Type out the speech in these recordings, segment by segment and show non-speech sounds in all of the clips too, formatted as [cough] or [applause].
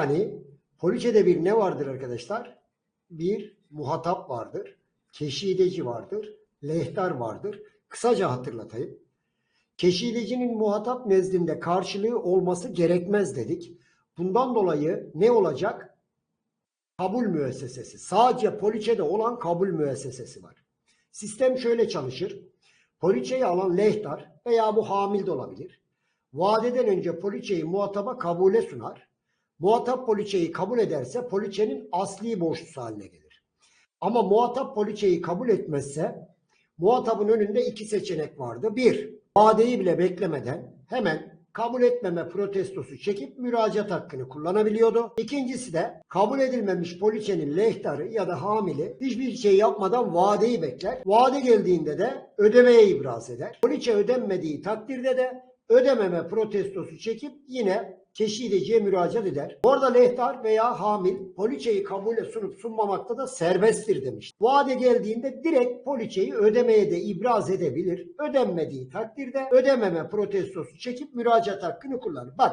Yani poliçede bir ne vardır arkadaşlar? Bir muhatap vardır, keşideci vardır, lehtar vardır. Kısaca hatırlatayım. Keşidecinin muhatap nezdinde karşılığı olması gerekmez dedik. Bundan dolayı ne olacak? Kabul müessesesi. Sadece poliçede olan kabul müessesesi var. Sistem şöyle çalışır. Poliçeyi alan lehtar veya bu hamil de olabilir. Vadeden önce poliçeyi muhataba kabule sunar. Muhatap poliçeyi kabul ederse poliçenin asli borçlusu haline gelir. Ama muhatap poliçeyi kabul etmezse muhatabın önünde iki seçenek vardı. Bir, vadeyi bile beklemeden hemen kabul etmeme protestosu çekip müracaat hakkını kullanabiliyordu. İkincisi de kabul edilmemiş poliçenin lehtarı ya da hamili hiçbir şey yapmadan vadeyi bekler. Vade geldiğinde de ödemeye ibraz eder. Poliçe ödenmediği takdirde de ödememe protestosu çekip yine keşideciye müracaat eder. Bu arada lehtar veya hamil poliçeyi kabule sunup sunmamakta da serbesttir demiş. Vade geldiğinde direkt poliçeyi ödemeye de ibraz edebilir. Ödenmediği takdirde ödememe protestosu çekip müracaat hakkını kullanır. Bak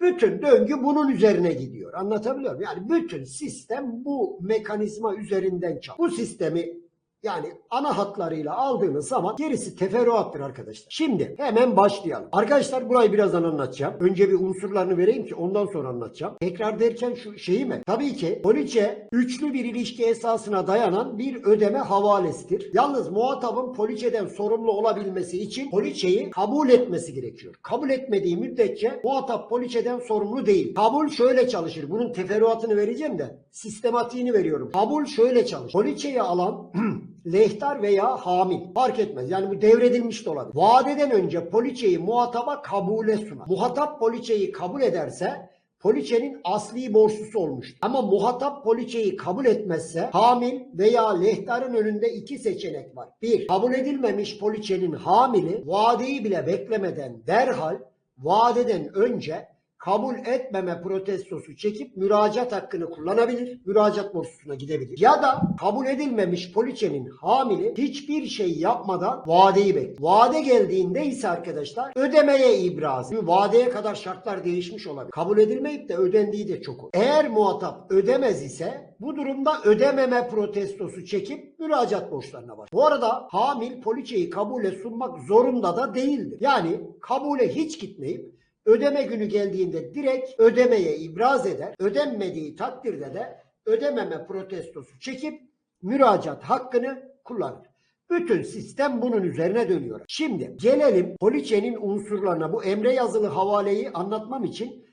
bütün döngü bunun üzerine gidiyor. Anlatabiliyor muyum? Yani bütün sistem bu mekanizma üzerinden çalışıyor. Bu sistemi yani ana hatlarıyla aldığınız zaman gerisi teferruattır arkadaşlar. Şimdi hemen başlayalım. Arkadaşlar burayı birazdan anlatacağım. Önce bir unsurlarını vereyim ki ondan sonra anlatacağım. Tekrar derken şu şeyi mi? Tabii ki poliçe üçlü bir ilişki esasına dayanan bir ödeme havalesidir. Yalnız muhatabın poliçeden sorumlu olabilmesi için poliçeyi kabul etmesi gerekiyor. Kabul etmediği müddetçe muhatap poliçeden sorumlu değil. Kabul şöyle çalışır. Bunun teferruatını vereceğim de sistematiğini veriyorum. Kabul şöyle çalışır. Poliçeyi alan [clears throat] lehtar veya hamil fark etmez. Yani bu devredilmiş de olabilir. Vadeden önce poliçeyi muhataba kabule sunar. Muhatap poliçeyi kabul ederse poliçenin asli borçlusu olmuştur. Ama muhatap poliçeyi kabul etmezse hamil veya lehtarın önünde iki seçenek var. Bir, kabul edilmemiş poliçenin hamili vadeyi bile beklemeden derhal vadeden önce kabul etmeme protestosu çekip müracaat hakkını kullanabilir. Müracaat borçlusuna gidebilir. Ya da kabul edilmemiş poliçenin hamili hiçbir şey yapmadan vadeyi bekler. Vade geldiğinde ise arkadaşlar ödemeye ibraz. Çünkü vadeye kadar şartlar değişmiş olabilir. Kabul edilmeyip de ödendiği de çok olur. Eğer muhatap ödemez ise bu durumda ödememe protestosu çekip müracaat borçlarına başlar. Bu arada hamil poliçeyi kabule sunmak zorunda da değildir. Yani kabule hiç gitmeyip Ödeme günü geldiğinde direkt ödemeye ibraz eder. Ödenmediği takdirde de ödememe protestosu çekip müracaat hakkını kullanır. Bütün sistem bunun üzerine dönüyor. Şimdi gelelim poliçenin unsurlarına. Bu emre yazılı havaleyi anlatmam için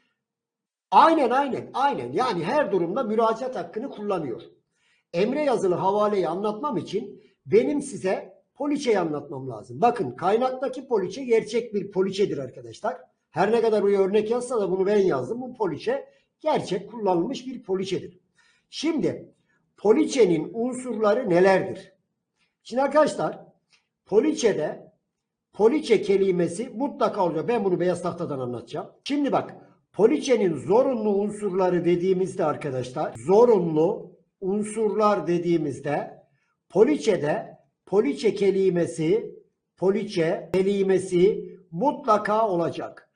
aynen aynen aynen yani her durumda müracaat hakkını kullanıyor. Emre yazılı havaleyi anlatmam için benim size poliçeyi anlatmam lazım. Bakın kaynaktaki poliçe gerçek bir poliçedir arkadaşlar. Her ne kadar buraya örnek yazsa da bunu ben yazdım. Bu poliçe gerçek kullanılmış bir poliçedir. Şimdi poliçenin unsurları nelerdir? Şimdi arkadaşlar poliçede poliçe kelimesi mutlaka olacak. Ben bunu beyaz tahtadan anlatacağım. Şimdi bak poliçenin zorunlu unsurları dediğimizde arkadaşlar zorunlu unsurlar dediğimizde poliçede poliçe kelimesi poliçe kelimesi mutlaka olacak.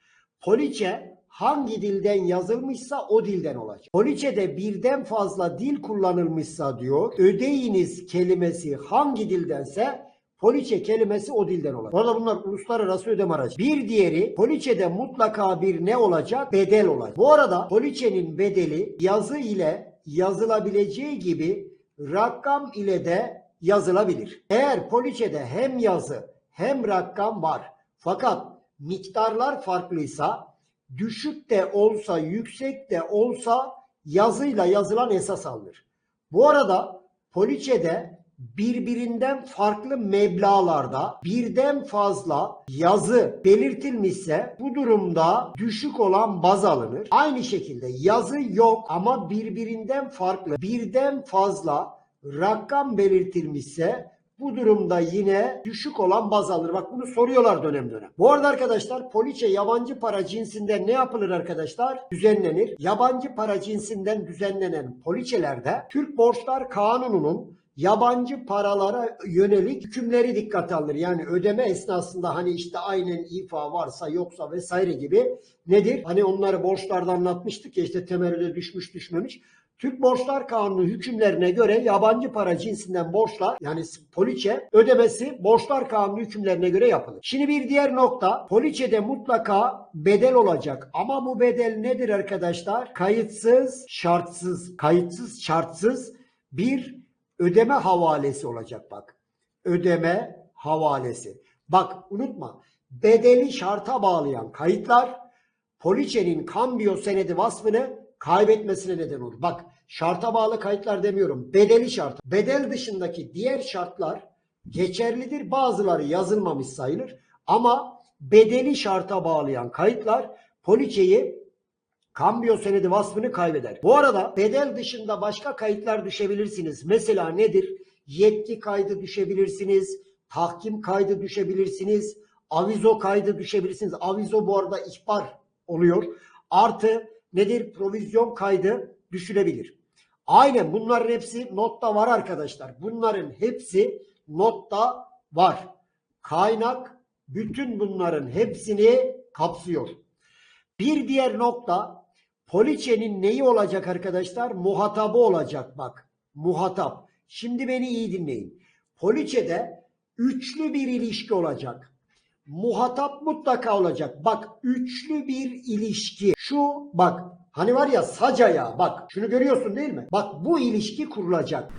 Poliçe hangi dilden yazılmışsa o dilden olacak. Poliçede birden fazla dil kullanılmışsa diyor, ödeyiniz kelimesi hangi dildense poliçe kelimesi o dilden olacak. Bu arada bunlar uluslararası ödeme aracı. Bir diğeri poliçede mutlaka bir ne olacak? Bedel olacak. Bu arada poliçenin bedeli yazı ile yazılabileceği gibi rakam ile de yazılabilir. Eğer poliçede hem yazı hem rakam var fakat miktarlar farklıysa düşük de olsa yüksek de olsa yazıyla yazılan esas alınır. Bu arada poliçede birbirinden farklı meblalarda birden fazla yazı belirtilmişse bu durumda düşük olan baz alınır. Aynı şekilde yazı yok ama birbirinden farklı birden fazla rakam belirtilmişse bu durumda yine düşük olan baz alır. Bak bunu soruyorlar dönem dönem. Bu arada arkadaşlar poliçe yabancı para cinsinden ne yapılır arkadaşlar? Düzenlenir. Yabancı para cinsinden düzenlenen poliçelerde Türk Borçlar Kanunu'nun yabancı paralara yönelik hükümleri dikkate alır. Yani ödeme esnasında hani işte aynen ifa varsa yoksa vesaire gibi nedir? Hani onları borçlarda anlatmıştık ya işte temerrüde düşmüş düşmemiş. Türk Borçlar Kanunu hükümlerine göre yabancı para cinsinden borçlar yani poliçe ödemesi Borçlar Kanunu hükümlerine göre yapılır. Şimdi bir diğer nokta poliçede mutlaka bedel olacak ama bu bedel nedir arkadaşlar? Kayıtsız, şartsız, kayıtsız, şartsız bir ödeme havalesi olacak bak. Ödeme havalesi. Bak unutma bedeli şarta bağlayan kayıtlar poliçenin kambiyo senedi vasfını kaybetmesine neden olur. Bak şarta bağlı kayıtlar demiyorum. Bedeli şart. Bedel dışındaki diğer şartlar geçerlidir. Bazıları yazılmamış sayılır. Ama bedeli şarta bağlayan kayıtlar poliçeyi kambiyo senedi vasfını kaybeder. Bu arada bedel dışında başka kayıtlar düşebilirsiniz. Mesela nedir? Yetki kaydı düşebilirsiniz. Tahkim kaydı düşebilirsiniz. Avizo kaydı düşebilirsiniz. Avizo bu arada ihbar oluyor. Artı nedir? Provizyon kaydı düşülebilir. Aynen bunların hepsi notta var arkadaşlar. Bunların hepsi notta var. Kaynak bütün bunların hepsini kapsıyor. Bir diğer nokta poliçenin neyi olacak arkadaşlar? Muhatabı olacak bak. Muhatap. Şimdi beni iyi dinleyin. Poliçede üçlü bir ilişki olacak. Muhatap mutlaka olacak. Bak üçlü bir ilişki. Şu bak hani var ya sacaya bak şunu görüyorsun değil mi? Bak bu ilişki kurulacak.